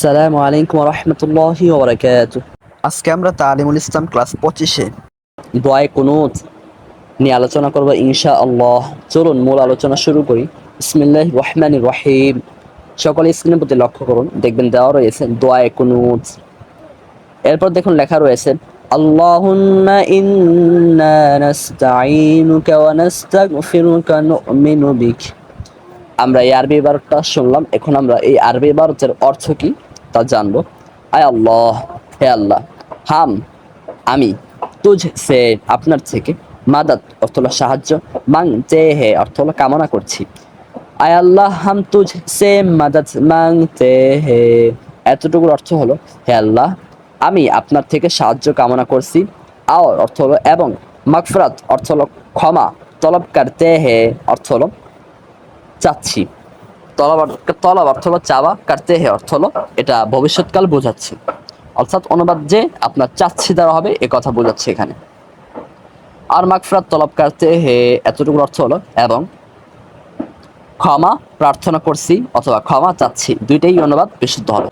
আসসালামু আলাইকুম রহমতুল্লাহি ওবরাকাত আজকে আমরা তালিমুল ইসলাম ক্লাস পঁচিশে। দোয়ায় কুনুত নিয়ে আলোচনা করব ইনশা আল্লাহ চলুন মূল আলোচনা শুরু করি। ইসমিল্লাহ রহমান রহিম। সকলে স্ক্রিনের প্রতি লক্ষ্য করুন। দেখবেন দেওয়া রয়েছে দোয়ায় কুনুত। এরপর দেখুন লেখা রয়েছে আল্লাহুম্মা ইন্না নাস্তাঈনুকা ওয়া নাস্তাগফিরুকা নু'মিনু বিক। আমরা এই আরবি ইবারতটা শুনলাম। এখন আমরা এই আরবি ইবারতের অর্থ কি? তা জানব। আয় আল্লাহ, হে আল্লাহ, হাম, আমি, তুঝ সে আপনার থেকে মাদাত, অর্থ হলো সাহায্য, মাং চে হে, অর্থ হলো কামনা করছি। আয় আল্লাহ, হাম তুজ সে মাদাত, মাং তে হে। এতটুকুর অর্থ হলো, হে আল্লাহ, আমি আপনার থেকে সাহায্য কামনা করছি। আওর অর্থ হলো, এবং মাগফরাত, অর্থ হলো ক্ষমা তলব করতে হে, অর্থ হলো, চাচ্ছি। তলব অর্থ- হলো চাওয়া কাটতে হে অর্থ হলো এটা ভবিষ্যৎকাল বোঝাচ্ছে। অর্থাৎ অনুবাদ যে আপনার চাচ্ছি দ্বারা হবে, এ কথা বোঝাচ্ছে এখানে। আর মাগফরাত তলব কাটতে হে এতটুকু অর্থ হলো, এবং ক্ষমা প্রার্থনা করছি অথবা ক্ষমা চাচ্ছি, দুইটাই অনুবাদ বিশুদ্ধ হবে।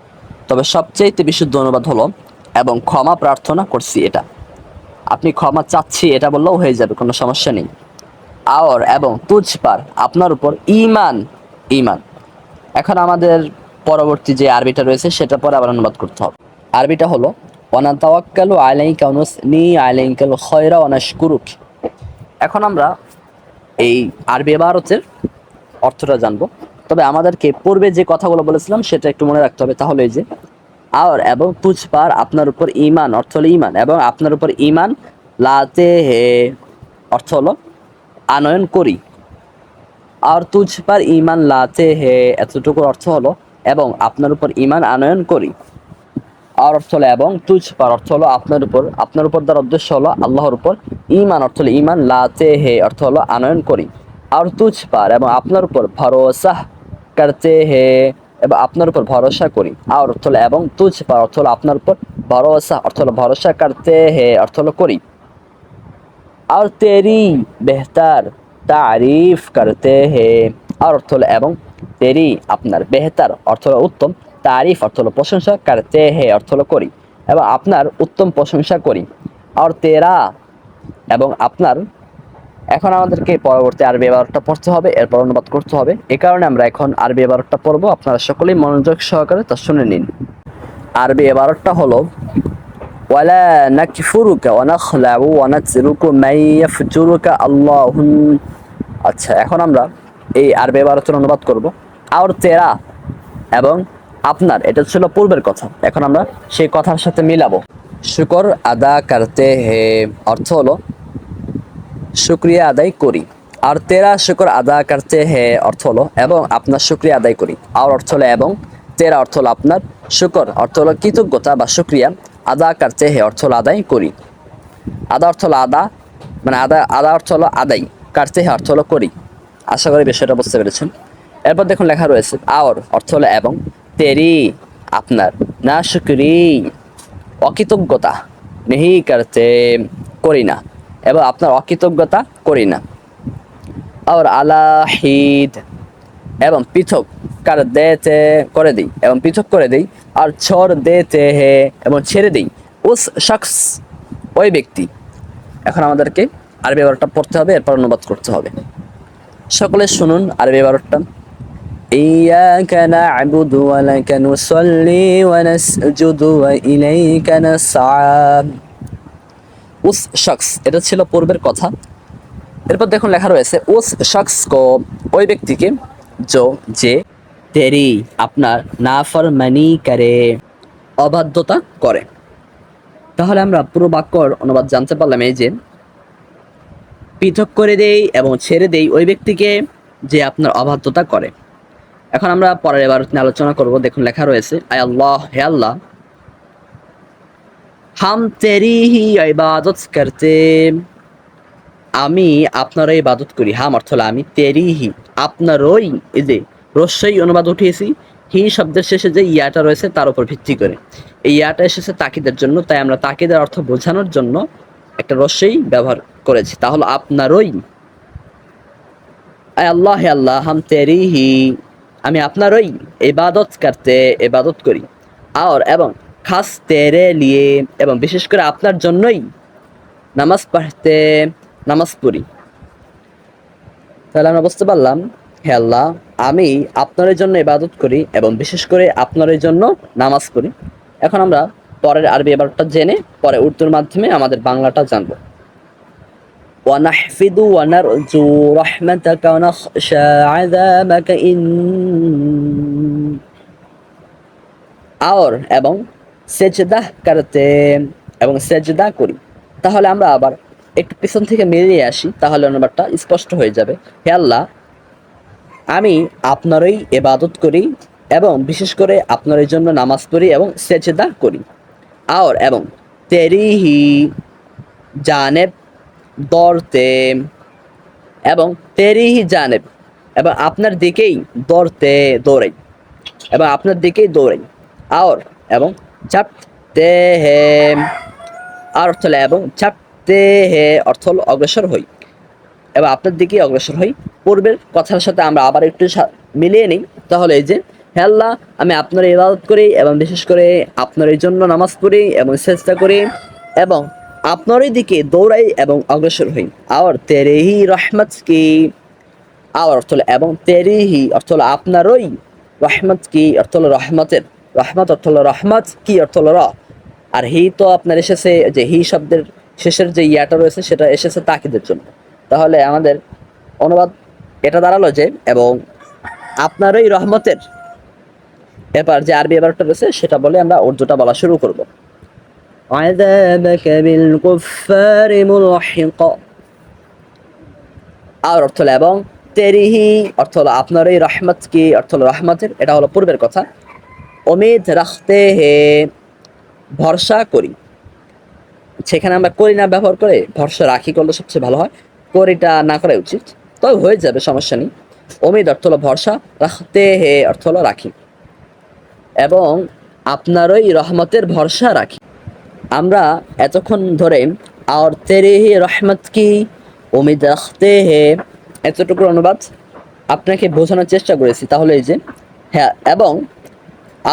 তবে সবচেয়ে বিশুদ্ধ অনুবাদ হলো, এবং ক্ষমা প্রার্থনা করছি এটা। আপনি ক্ষমা চাচ্ছি এটা বললেও হয়ে যাবে, কোনো সমস্যা নেই। আওর এবং তুজ পার, আপনার উপর ইমান ইমান এখন আমাদের পরবর্তী যে আরবিটা রয়েছে, সেটা পরে আবার অনুবাদ করতে হবে। আরবিটা হলো অনাতাওয়াক্কালু আলাইকা নি আলাইকাল খয়রা অনাশকুরুক এখন আমরা এই আরবি ভারতের অর্থটা জানব। তবে আমাদেরকে পূর্বে যে কথাগুলো বলেছিলাম, সেটা একটু মনে রাখতে হবে। তাহলে এই যে, আর এবং তুজ পার আপনার উপর ইমান অর্থ হলো ইমান এবং আপনার উপর ইমান লাতে হে, অর্থ হলো আনয়ন করি। আর তুজ পার ইমান লাতে হে, এতটুকুর অর্থ হলো, এবং আপনার উপর ইমান আনয়ন করি। আর অর্থ হলো, এবং তুজ পার অর্থ হলো আপনার উপর আপনার উপর দ্বার উদ্দেশ্য হলো আল্লাহর উপর ইমান অর্থ হলো ইমান লাতে হে, অর্থ হলো আনয়ন করি। আর তুজ পার, এবং আপনার উপর ভরসা করতে হে, এবং আপনার উপর ভরসা করি। আর অর্থ হলো, এবং তুজ পার অর্থ হলো আপনার উপর ভরসা, অর্থ হলো ভরসা করতে হে, অর্থ হলো করি। আর তেরি বেহতার তারিফ করতে হে। আর অর্থ হলো, এবং তেরি আপনার, বেহতার অর্থ হলো উত্তম, তারিফ অর্থ হলো প্রশংসা করতে হে, অর্থ হলো করি। এবং আপনার উত্তম প্রশংসা করি। আর তেরা, এবং আপনার, এখন আমাদেরকে পরবর্তী আরবি এবারটা পড়তে হবে, এরপর অনুবাদ করতে হবে। এ কারণে আমরা এখন আরবি এবারটা পড়ব। আপনারা সকলেই মনোযোগ সহকারে তা শুনে নিন। আরবি এবারটা হলো, ওয়ালা নাকফুরুকা ওয়া নাখলাউ ওয়া নাকসিরুকু মাই আল্লাহুম্মা আচ্ছা এখন আমরা এই আরবি ভারতের অনুবাদ করব। আর তেরা এবং আপনার, এটা ছিল পূর্বের কথা। এখন আমরা সেই কথার সাথে মিলাবো। শুকর আদা করতে হে, অর্থ হলো শুক্রিয়া আদায় করি। আর তেরা শুকর আদা করতে হে, অর্থ হলো এবং আপনার শুক্রিয়া আদায় করি। আর অর্থ হলো এবং, তেরা অর্থ হলো আপনার শুকর। অর্থ হলো কৃতজ্ঞতা বা শুক্রিয়া। আদা করতে হে, অর্থ হলো আদায় করি। আদা অর্থ হলো আদা মানে আদা আদা অর্থ হলো আদায়। কাটতে অর্থ হলো করি। আশা করি বিষয়টা বুঝতে পেরেছেন। এরপর দেখুন লেখা রয়েছে, আওর অর্থ হলো এবং, তেরি আপনার না শুক্রি অকৃতজ্ঞতা নেহি করতে করি না এবং আপনার অকৃতজ্ঞতা করি না আর আলাহিদ এবং পৃথক কার দেতে করে দিই এবং পৃথক করে দিই আর ছড় দেতে হে এবং ছেড়ে দিই উস শখস ওই ব্যক্তি। এখন আমাদেরকে আরবি বারোটা পড়তে হবে এরপর অনুবাদ করতে হবে সকলে শুনুন আরবি বারোটা إياك نعبد ولك نصلي ونسجد وإليك نسعى উস শখস এটা ছিল পূর্বের কথা এরপর দেখুন লেখা রয়েছে উস শখস কো ওই ব্যক্তিকে जो যে তেরি আপনার নাফরমানি করে অবাধ্যতা করে তাহলে আমরা পুরো বাক্যর অনুবাদ জানতে পারলাম এই যে পৃথক করে দেই এবং ছেড়ে দেই ওই ব্যক্তিকে যে আপনার অবাধ্যতা করে। এখন আমরা পরের এবার আলোচনা করব। দেখুন, লেখা রয়েছে, আয় আল্লাহ, হে আল্লাহ, হাম তেরি হি ইবাদত করতে, আমি আপনার ইবাদত করি। হাম অর্থ হলো, আমি তেরি হি আপনারই এই যে রস্যই অনুবাদ উঠিয়েছি। হি শব্দের শেষে যে ইয়াটা রয়েছে, তার উপর ভিত্তি করে। এই ইয়াটা এসেছে তাকিদের জন্য, তাই আমরা তাকিদের অর্থ বোঝানোর জন্য একটা রস্যই ব্যবহার করেছি, তাহলে আপনারই। আল্লাহ, হে আল্লাহ, হাম তেরি হি আমি আপনারই ইবাদত করতে এবাদত করি। আর এবং খাস তেরে লিয়ে, এবং বিশেষ করে আপনার জন্যই নামাজ পড়তে, নামাজ পড়ি। তাহলে আমরা বুঝতে পারলাম, হে আল্লাহ, আমি আপনার জন্য ইবাদত করি, এবং বিশেষ করে আপনার জন্য নামাজ পড়ি। এখন আমরা পরের আরবি এবারটা জেনে পরে উর্দুর মাধ্যমে আমাদের বাংলাটা জানবো ونحفظ ونرجو رحمتك ونخشى عذابك إن আর এবং সেজদা করতে এবং সেজদা করি তাহলে আমরা আবার একটু পিছন থেকে মিলিয়ে আসি তাহলে অনুবাদটা স্পষ্ট হয়ে যাবে হে আল্লাহ আমি আপনারই এবাদত করি এবং বিশেষ করে আপনার জন্য নামাজ পড়ি এবং সেজদা করি আর এবং তেরিহি জানেব দরতে এবং তেরিহি জানেব এবং আপনার দিকেই দৌড়তে দৌড়াই এবং আপনার দিকেই দৌড়াই, আর এবং চাপতে হে আর অর্থ এবং চাপতে হে অর্থ হলো অগ্রসর হই এবং আপনার দিকেই অগ্রসর হই। পূর্বের কথার সাথে আমরা আবার একটু মিলিয়ে নিই, তাহলে এই যে হে আল্লাহ, আমি আপনার ইবাদত করি এবং বিশেষ করে আপনার এই জন্য নামাজ পড়ি এবং চেষ্টা করি এবং আপনারই দিকে দৌড়াই এবং অগ্রসর হই। আর তেরেহি রহমত কি? আর অর্থ হলো, এবং তেরিহি অর্থ হলো আপনারই রহমত কি? অর্থ হলো রহমতের। রহমত অর্থ হলো রহমত, কি অর্থ হলো র? আর হি তো আপনার এসেছে, যে হি শব্দের শেষের যে ইয়াটা রয়েছে, সেটা এসেছে তাকিদের জন্য। তাহলে আমাদের অনুবাদ এটা দাঁড়াল যে, এবং আপনারই রহমতের এবার যে আরবি এবারটা রয়েছে সেটা বলে আমরা উর্দুটা বলা শুরু করব। আর অর্থ হলো এবং তেরিহি অর্থ হলো আপনার এই রহমত কি অর্থ হলো রহমতের এটা হলো পূর্বের কথা। অমিত রাখতে হে ভরসা করি। সেখানে আমরা করি না ব্যবহার করে ভরসা রাখি করলে সবচেয়ে ভালো হয়। করিটা না করা উচিত। তবে হয়ে যাবে সমস্যা নেই। অমিত অর্থ হলো ভরসা রাখতে হে অর্থ হলো রাখি। এবং আপনারই রহমতের ভরসা রাখি। আমরা এতক্ষণ ধরে আর তেরে হে রহমত কি উমিদ রাখতে হে এতটুকু অনুবাদ আপনাকে বোঝানোর চেষ্টা করেছি। তাহলে এই যে হ্যাঁ এবং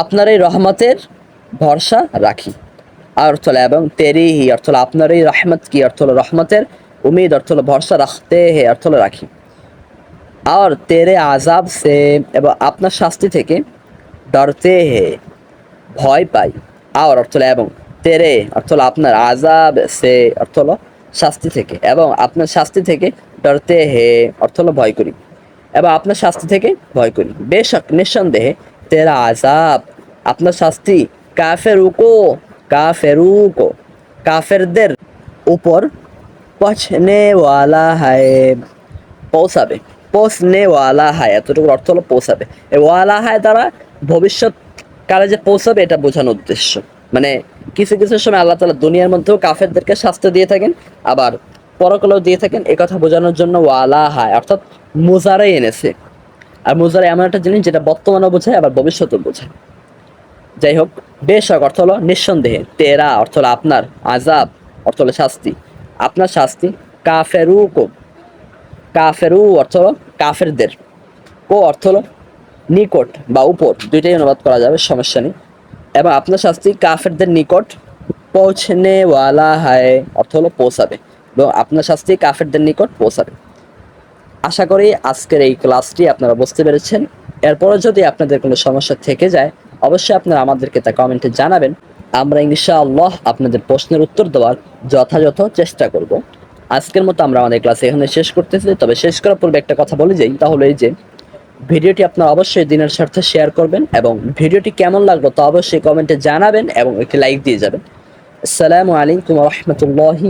আপনার এই রহমতের ভরসা রাখি। আর অর্থ এবং তেরি হি অর্থ হলো আপনার এই রহমত কি, অর্থ হলো রহমতের উমিদ, অর্থ হলো ভরসা রাখতে হে, অর্থ হলো রাখি। আর তেরে আজাব সে, এবং আপনার শাস্তি থেকে ডরতে হে, ভয় পাই। আর অর্থ হলো এবং, তেরে অর্থ হলো আপনার আজাব সে অর্থ হলো শাস্তি থেকে। এবং আপনার শাস্তি থেকে ডরতে হে, অর্থ হলো ভয় করি। এবং আপনার শাস্তি থেকে ভয় করি। বেশক, নিঃসন্দেহে তেরা আজাব আপনার শাস্তি কাফেরুকো কাফেরুকো, কাফেরদের উপর পছনে ওয়ালা হায়, পৌঁছাবে। পৌঁছনে ওয়ালা হায় এতটুকু অর্থ হলো পৌঁছাবে। ওয়ালা হায় দ্বারা ভবিষ্যৎ কালে যে পৌঁছাবে এটা বোঝানোর উদ্দেশ্য। মানে কিছু কিছু সময় আল্লাহ তালা দুনিয়ার মধ্যেও কাফেরদেরকে শাস্তি দিয়ে থাকেন, আবার পরকালেও দিয়ে থাকেন। এ কথা বোঝানোর জন্য ওয়ালা হায়, অর্থাৎ মোজারাই এনেছে। আর মোজারা এমন একটা জিনিস যেটা বর্তমানেও বোঝায়, আবার ভবিষ্যতেও বোঝায়। যাই হোক, বেশক অর্থ হলো নিঃসন্দেহে তেরা, অর্থ হলো আপনার আজাব অর্থ হলো শাস্তি। আপনার শাস্তি কাফেরু কো কাফেরু অর্থ হলো কাফেরদের। কো অর্থ হলো নিকট বা উপর, দুইটাই অনুবাদ করা যাবে, সমস্যা নেই। এবং আপনার শাস্তি কাফেরদের নিকট পৌঁছনে ওয়ালা হায়, অর্থ হলো পৌঁছাবে। এবং আপনার শাস্তি কাফেরদের নিকট পৌঁছাবে। আশা করি আজকের এই ক্লাসটি আপনারা বুঝতে পেরেছেন। এরপরে যদি আপনাদের কোনো সমস্যা থেকে যায়, অবশ্যই আপনারা আমাদেরকে তা কমেন্টে জানাবেন। আমরা ইনশাআল্লাহ আপনাদের প্রশ্নের উত্তর দেওয়ার যথাযথ চেষ্টা করব। আজকের মতো আমরা আমাদের ক্লাস এখানে শেষ করতেছি। তবে শেষ করার পূর্বে একটা কথা বলে যাই তাহলে এই যে ভিডিওটি আপনারা অবশ্যই দিনের স্বার্থে শেয়ার করবেন এবং ভিডিওটি কেমন লাগল তা অবশ্যই কমেন্টে জানাবেন এবং একটি লাইক দিয়ে যাবেন। আসসালামু আলাইকুম রহমতুল্লাহি